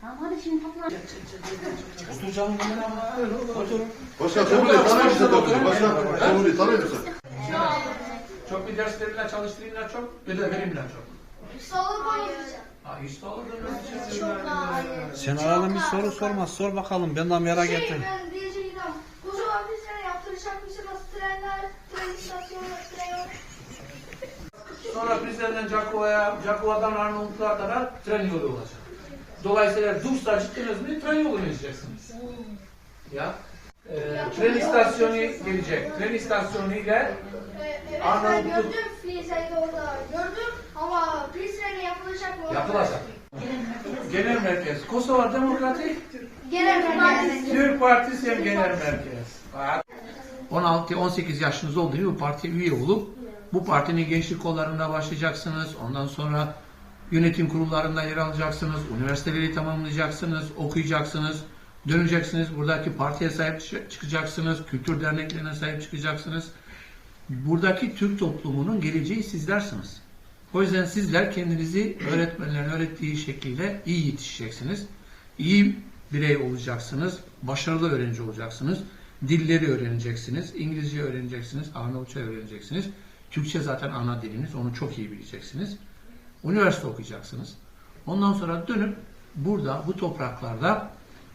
Tamam hadi şimdi toplan. Otur canım benim ama. Otur. Başkan Cumhuriyet tanıyor musun doktoru? Başkan Cumhuriyet tanıyor musun? Çok bir ders verirler, çalıştırırlar çok. Bir de verimler çok. Sağlık olacak. Ha işte olur da Çok daha iyi. Sen aradan bir soru sormaz. Sor bakalım. Ben de merak Şey ettim. ben diyecektim. Kocaman bir tren yaptıracak mısınız? Trenler, tren istasyonu, tren. Sonra Prizren'den Cakova'ya, Cakova'dan Arnavutluğa kadar tren yolu olacak. Dolayısıyla Durs'a çıktınız mı tren yolunu izleyeceksiniz. Ya. Ee, tren istasyonu gelecek. Tren istasyonu ile evet ben Arnavutluk- gördüm de orada gördüm ama bir treni yapılacak mı? yapılacak. Genel merkez. Kosova Demokratik Genel merkez. Türk Partisi hem genel merkez. 16-18 yaşınız olduğu gibi bu partiye üye olup bu partinin gençlik kollarında başlayacaksınız. Ondan sonra yönetim kurullarında yer alacaksınız. Üniversiteleri tamamlayacaksınız. Okuyacaksınız. Döneceksiniz. Buradaki partiye sahip çı- çıkacaksınız. Kültür derneklerine sahip çıkacaksınız. Buradaki Türk toplumunun geleceği sizlersiniz. O yüzden sizler kendinizi öğretmenlerin öğrettiği şekliyle iyi yetişeceksiniz. İyi birey olacaksınız. Başarılı öğrenci olacaksınız. Dilleri öğreneceksiniz. İngilizce öğreneceksiniz. Arnavutça öğreneceksiniz. Türkçe zaten ana diliniz. Onu çok iyi bileceksiniz. Üniversite okuyacaksınız. Ondan sonra dönüp burada, bu topraklarda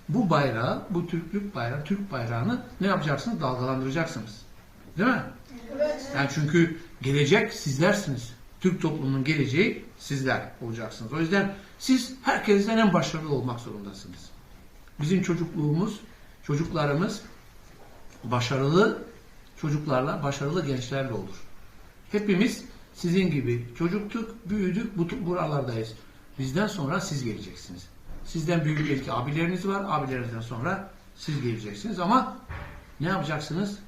bu bayrağı, bu Türklük bayrağı, Türk bayrağını ne yapacaksınız? Dalgalandıracaksınız. Değil mi? Yani çünkü gelecek sizlersiniz. Türk toplumunun geleceği sizler olacaksınız. O yüzden siz herkesten en başarılı olmak zorundasınız. Bizim çocukluğumuz, çocuklarımız başarılı çocuklarla, başarılı gençlerle olur. Hepimiz sizin gibi çocuktuk, büyüdük, bu, buralardayız. Bizden sonra siz geleceksiniz. Sizden büyük belki abileriniz var, abilerinizden sonra siz geleceksiniz ama ne yapacaksınız?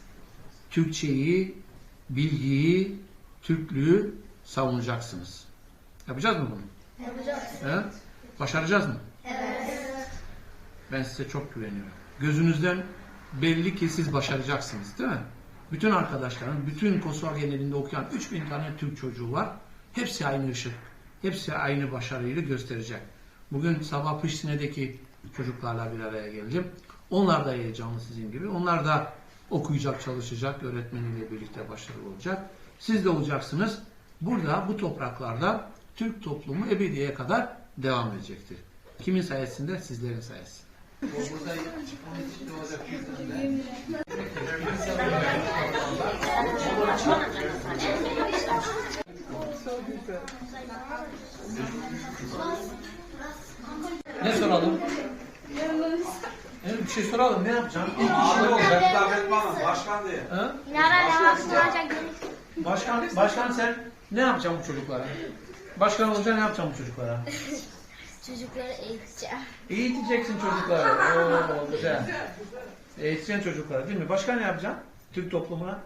Türkçeyi, bilgiyi, Türklüğü savunacaksınız. Yapacağız mı bunu? Yapacağız. He? Başaracağız mı? Evet. Ben size çok güveniyorum. Gözünüzden belli ki siz başaracaksınız değil mi? Bütün arkadaşlarım, bütün Kosova genelinde okuyan 3000 tane Türk çocuğu var. Hepsi aynı ışık. Hepsi aynı başarıyı gösterecek. Bugün sabah Piştine'deki çocuklarla bir araya geldim. Onlar da heyecanlı sizin gibi. Onlar da okuyacak, çalışacak, öğretmeniyle birlikte başarılı olacak. Siz de olacaksınız. Burada, bu topraklarda Türk toplumu ebediye kadar devam edecektir. Kimin sayesinde? Sizlerin sayesinde. Ne soralım? Evet, bir şey soralım. Ne yapacağım? İlk iş ne olacak? Hitap etme başkan diye. Ha? Yapılacak? Başkan, başkan sen ne yapacaksın bu çocuklara? Başkan olunca ne yapacaksın bu çocuklara? Çocukları eğiteceğim. Eğiteceksin çocukları. Oo, güzel. Eğiteceksin çocukları değil mi? Başka ne yapacaksın? Türk toplumuna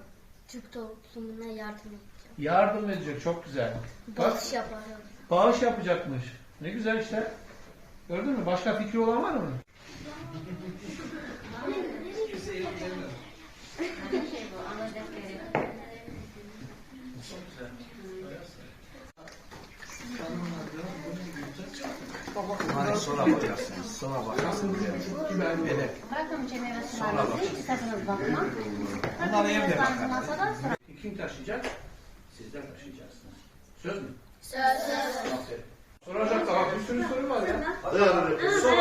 Türk toplumuna yardım edeceğim. yardım edecek. Çok güzel. Bak, Bağış yaparım. bağış yapacakmış. Ne güzel işte. Gördün mü? Başka fikri olan var mı? Hani sonra bakarsınız. Sonra bakarsınız. Böyle. Bırakın cemeve sularınızı. İsterseniz bakma. Bunları yem de bakar. Kim taşıyacak? Sizler taşıyacaksınız. Söz mü? Söz. Aferin. Soracak daha bir sürü soru var ya. Değerli Sor